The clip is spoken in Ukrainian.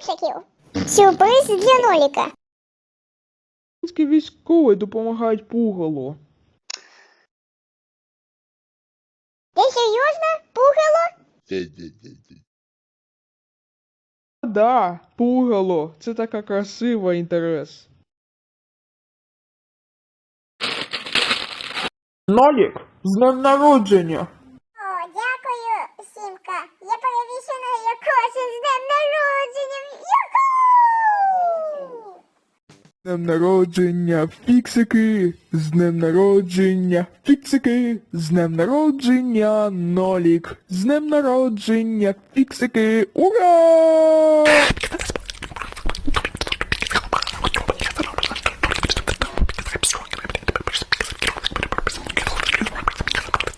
фіксиків. Сюрприз для Ноліка. Українські військові допомагають пугалу. Ти серйозно? Пугало? Да, пугало, це така красива інтерес. Нолік, з днем народження! З днем народження, фіксики! З днем народження, фіксики! З днем народження, Нолік! З днем народження, фіксики! Ура!